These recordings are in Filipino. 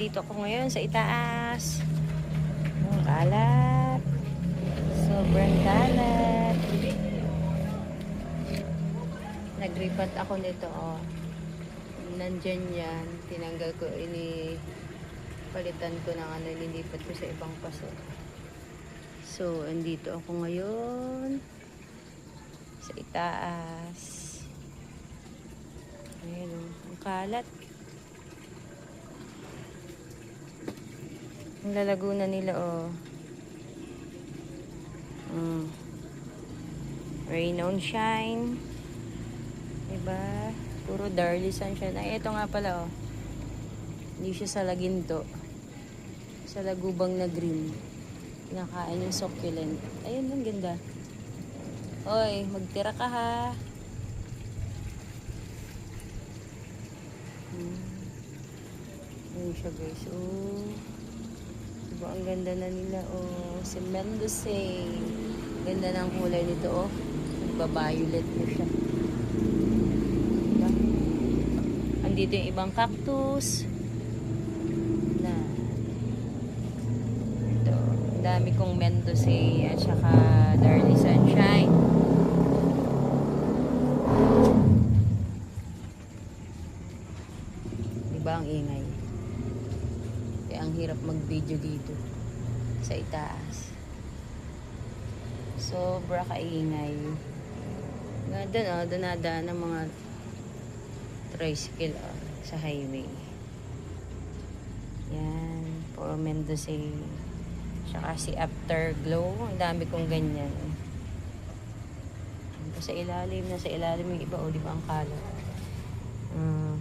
Dito ako ngayon sa itaas. Ang kalat. Sobrang kalat. Nagripat ako nito, oh. Nandyan yan. Tinanggal ko, ini palitan ko ng ano, nilipat ko sa ibang paso. So, andito ako ngayon sa itaas. Ayan, oh. ang kalat. Ang lalago na nila, oh. Mm. Rain on shine. Diba? Puro darly sunshine. Ay, ito nga pala, oh. Hindi siya sa laginto. Sa lagubang na green. Kinakain yung succulent. Ayun, ang ganda. Hoy, magtira ka ha. Hmm. Ayun siya guys. Oh. Diba ang ganda na nila oh. Si Mendoza. Ganda ng kulay nito oh. Nagba-violet mo siya. Diba? Andito yung ibang cactus. Na. Ito. Ang dami kong Mendoza at saka Darly Sunshine. Diba ang ingay? Kaya ang hirap mag-video dito sa itaas. Sobra kaingay. Nga doon oh, dunadaan ng mga tricycle oh, sa highway. Yan, puro Mendoza. Tsaka si Afterglow, ang dami kong ganyan. Sa ilalim, nasa ilalim yung iba, o di ba ang kalat? Mm.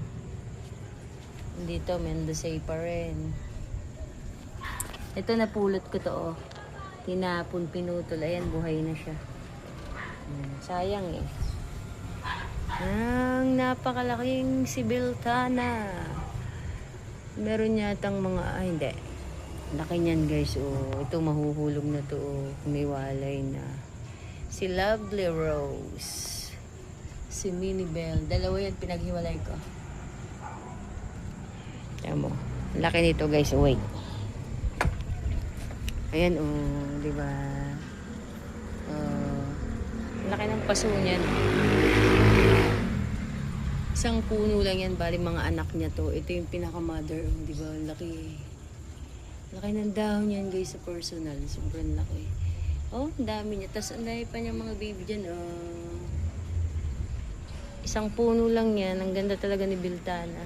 Dito, Mendoza pa rin. Ito napulot ko to, oh. Tinapon, pinutol. Ayan, buhay na siya. Mm, sayang eh. Ang napakalaking sibiltana. Meron yatang mga, ay hindi. Laki niyan guys, oh. Ito mahuhulog na to, oh. Kumiwalay na. Si Lovely Rose. Si Minnie Bell. Dalawa yan, pinaghiwalay ko. Mo. Laki nito guys, oh, wait. Ayan, oh, di ba? Oh, laki ng paso niyan. Isang puno lang yan, bali mga anak niya to. Ito yung pinaka-mother, oh, di ba? Laki. Laki ng dahon yan guys sa personal. Sobrang laki. Oh, dami niya. Tapos ang pa niya mga baby dyan. Oh. Isang puno lang yan. Ang ganda talaga ni Biltana.